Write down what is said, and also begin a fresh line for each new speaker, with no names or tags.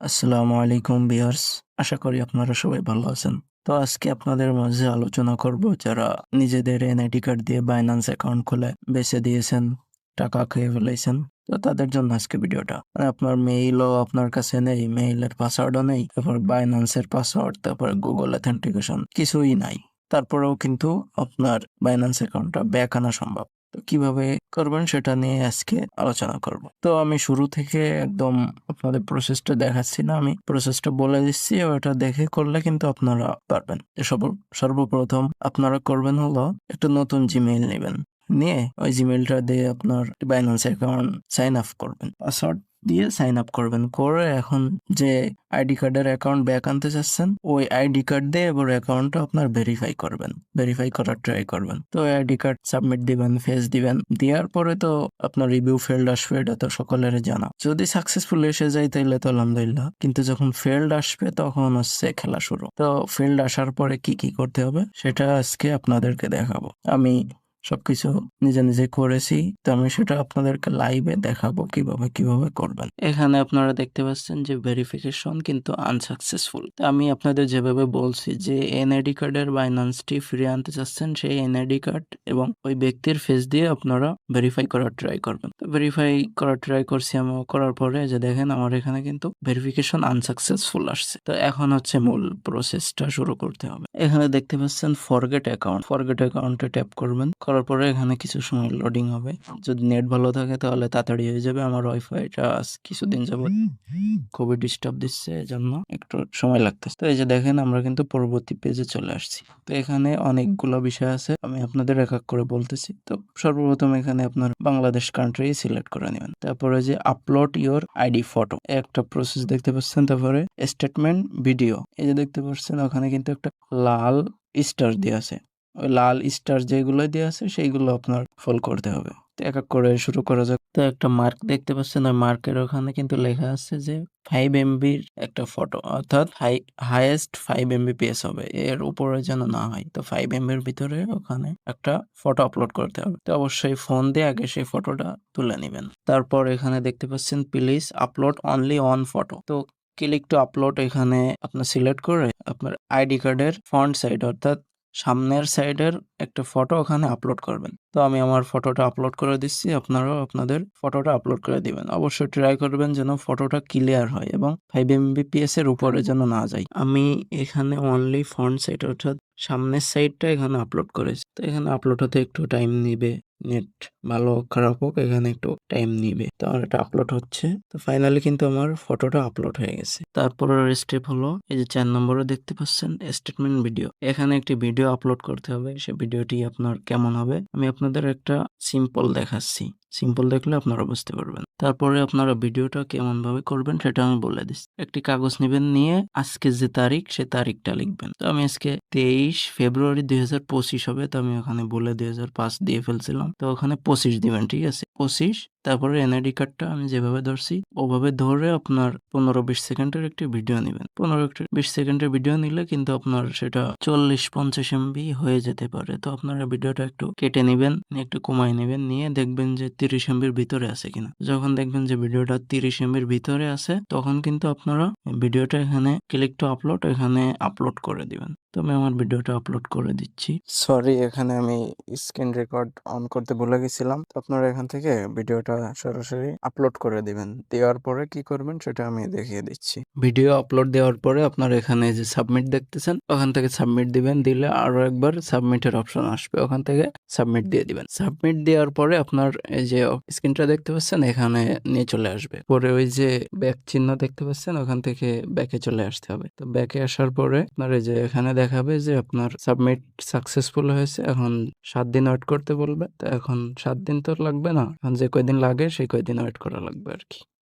আসসালামু আলাইকুম বিয়ার্স আশা করি আপনারা সবাই ভালো আছেন। তো আজকে আপনাদের মাঝে আলোচনা করব যারা নিজেদের এনআইডি কার্ড দিয়ে বাইন্যান্স অ্যাকাউন্ট খুলে বেছে দিয়েছেন, টাকা খেয়ে ফেলেছেন, তো তাদের জন্য আজকে ভিডিওটা। মানে আপনার মেইলও আপনার কাছে নেই মেইলের পাসওয়ার্ডও নেই, তারপর বাইন্যান্সের পাসওয়ার্ড তারপর গুগল অথেন্টিকেশন কিছুই নাই। তারপরেও কিন্তু আপনার বাইন্যান্স অ্যাকাউন্টটা ব্যাক আনা সম্ভব। তো কীভাবে করবেন সেটা নিয়ে আজকে আলোচনা করব। তো আমি শুরু থেকে একদম আপনাদের প্রসেসটা দেখাচ্ছি না, আমি প্রসেসটা বলে দিচ্ছি, ওটা দেখে করলে কিন্তু আপনারা পারবেন। সর্বপ্রথম আপনারা করবেন হলো একটা নতুন জিমেইল নেবেন। নিয়ে ওই জিমেইলটা দিয়ে আপনার বাইন্যান্স অ্যাকাউন্ট সাইন আপ করবেন। পাসওয়ার্ড দিয়ে সাইন আপ করবেন। করে এখন যে আইডি কার্ডের অ্যাকাউন্ট ব্যাক আনতে চাচ্ছেন, ওই আইডি কার্ড দিয়ে এবার অ্যাকাউন্টটা আপনার ভেরিফাই করবেন। ভেরিফাই করার ট্রাই করবেন। তো আইডি কার্ড সাবমিট দিবেন ফেস দিবেন। দেওয়ার পরে তো আপনার রিভিউ ফেল্ড আসবে, এটা তো সকলের জানা। যদি সাকসেসফুল এসে যায় তাইলে তো আলহামদুলিল্লাহ। কিন্তু যখন ফেল্ড আসবে, তখন হচ্ছে খেলা শুরু। তো ফেল্ড আসার পরে কি কি করতে হবে, সেটা আজকে আপনাদেরকে দেখাবো। আমি সবকিছু নিজে নিজে করেছি, তো আমি সেটা আপনাদেরকে লাইভে দেখাবো কীভাবে কীভাবে করবেন। এখানে আপনারা দেখতে পাচ্ছেন যে ভেরিফিকেশন কিন্তু আনসাকসেসফুল আমি আপনাদের যেভাবে বলছি যে এনআইডি কার্ডের বাইন্যান্সটি ফিরিয়ে আনতে চাচ্ছেন, সেই এনআইডি কার্ড এবং ওই ব্যক্তির ফেস দিয়ে আপনারা ভেরিফাই করার ট্রাই করবেন। ভেরিফাই করার ট্রাই করছি আমি, করার পরে যে দেখেন আমার এখানে কিন্তু ভেরিফিকেশন আনসাকসেসফুল আসছে। তো এখন হচ্ছে মূল প্রসেসটা শুরু করতে হবে। এখানে দেখতে পাচ্ছেন ফরগেট অ্যাকাউন্ট ফরগেট অ্যাকাউন্টে ট্যাপ করবেন। করার পরে এখানে কিছু সময় লোডিং হবে। যদি নেট ভালো থাকে তাহলে তাড়াতাড়ি হয়ে যাবে। আমার ওয়াইফাইটা কিছুদিন যাবত খুবই ডিস্টার্ব দিচ্ছে, এজন্য একটু সময় লাগতেছে। তো এই যে দেখেন, আমরা কিন্তু পরবর্তী পেজে চলে আসছি। তো এখানে অনেকগুলো বিষয় আছে, আমি আপনাদের এক এক করে বলতেছি। তো সর্বপ্রথম এখানে আপনার বাংলাদেশ কান্ট্রি সিলেক্ট করে নেবেন। তারপরে যে আপলোড ইওর আইডি ফটো একটা প্রসেস দেখতে পাচ্ছেন, তারপরে স্টেটমেন্ট ভিডিও এই যে দেখতে পাচ্ছেন, ওখানে কিন্তু একটা লাল স্টার দিয়ে আছে। ওই লাল স্টার যেগুলো দিয়ে আছে, সেইগুলো আপনার ফল করতে হবে। তো এক এক করে শুরু করা যাক। তো একটা মার্ক দেখতে পাচ্ছেন, ওই মার্কের ওখানে কিন্তু লেখা আছে যে ফাইভ এমবির একটা ফটো অর্থাৎ high highest five MB PS হবে। এর উপরে যেন না হয়, তো ফাইভ এমবির ভিতরে ওখানে একটা ফটো আপলোড করতে হবে। তো অবশ্যই ফোন দিয়ে আগে সেই ফটোটা তুলে নেবেন। তারপর এখানে দেখতে পাচ্ছেন please upload only on photo তো ক্লিক টু আপলোড এখানে আপনার সিলেক্ট করে আপনার আইডি কার্ডের ফ্রন্ট সাইড অর্থাৎ সামনের সাইডের একটা ফটো ওখানে আপলোড করবেন। তো আমি আমার ফটোটা আপলোড করে দিচ্ছি, আপনারাও আপনাদের ফটোটা আপলোড করে দিবেন। অবশ্যই ট্রাই করবেন যেন ফটোটা ক্লিয়ার হয় এবং ফাইভ এমবিপিএস এর উপরে যেন না যায়। আমি এখানে অনলি ফ্রন্ট সাইড অর্থাৎ সামনের সাইডটা এখানে আপলোড করেছি। তো এখানে আপলোড হতে একটু টাইম নিবে। নেট ভালো খারাপ হোক, এখানে একটু টাইম নিবে। তো আমার এটা আপলোড হচ্ছে। তো ফাইনালি কিন্তু আমার ফটোটা আপলোড হয়ে গেছে। তারপরের স্টেপ হলো, এই যে চার নম্বরে দেখতে পাচ্ছেন স্টেটমেন্ট ভিডিও এখানে একটি ভিডিও আপলোড করতে হবে। সে ভিডিওটি আপনার কেমন হবে? আমি আপনাদের একটা সিম্পল দেখাচ্ছি। সিম্পল দেখলে আপনারা বুঝতে পারবেন। তারপরে আপনারা ভিডিওটা কেমন ভাবে করবেন সেটা আমি বলে দিচ্ছি। একটি কাগজ নেবেন নিয়ে আজকে যে তারিখ, সে তারিখটা লিখবেন। তো আমি আজকে তেইশ ফেব্রুয়ারি দুই হবে, তো আমি ওখানে বলে দুই হাজার পাঁচ দিয়ে ফেলছিলাম। তো ওখানে পঁচিশ দিবেন, ঠিক আছে? পঁচিশ তারপরে এনআইডি কার্ডটা আমি যেভাবে ধরছি, ওভাবে ধরে আপনার পনেরো বিশ সেকেন্ডের একটি ভিডিও নেবেন। পনেরো বিশ সেকেন্ডের ভিডিও নিলে কিন্তু আপনার সেটা চল্লিশ পঞ্চাশ এমবি হয়ে যেতে পারে। তো আপনারা ভিডিওটা একটু কেটে নেবেন একটু কমাই নেবেন, নিয়ে দেখবেন যে তিরিশ এমবির ভিতরে আছে কিনা। যখন দেখবেন যে ভিডিওটা তিরিশ এমবির ভিতরে আছে, তখন কিন্তু আপনারা ভিডিওটা এখানে ক্লিক টু আপলোড এখানে আপলোড করে দিবেন। আমি আমার ভিডিওটা আপলোড করে দিচ্ছি। সরি এখানে আমি স্ক্রিন রেকর্ড অন করতে ভুলে গেছিলাম। তো আপনারা এখান থেকে ভিডিওটা সরাসরি আপলোড করে দিবেন। দেওয়ার পরে কি করবেন সেটা আমি দেখিয়ে দিচ্ছি। ভিডিও আপলোড দেওয়ার পরে আপনার এখানে যে সাবমিট দেখতেছেন ওখান থেকে সাবমিট দিবেন দিলে আরও একবার সাবমিটের অপশন আসবে। ওখান থেকে সাবমিট দিয়ে দিবেন। সাবমিট দেওয়ার পরে আপনার এই যে স্ক্রিনটা দেখতে পাচ্ছেন এখানে নিয়ে চলে আসবে। পরে ওই যে ব্যাক চিহ্ন দেখতে পাচ্ছেন ওখান থেকে ব্যাকে চলে আসতে হবে। তো ব্যাকে আসার পরে আপনার এই যে এখানে দেখাবে যে আপনার সাবমিট সাকসেসফুল হয়েছে, এখন সাত দিন ওয়েট করতে বলবে। তো এখন সাত দিন তো লাগবে না। এখন যে কয়দিন লাগে, সেই কয়দিন ওয়েট করা লাগবে আর কি।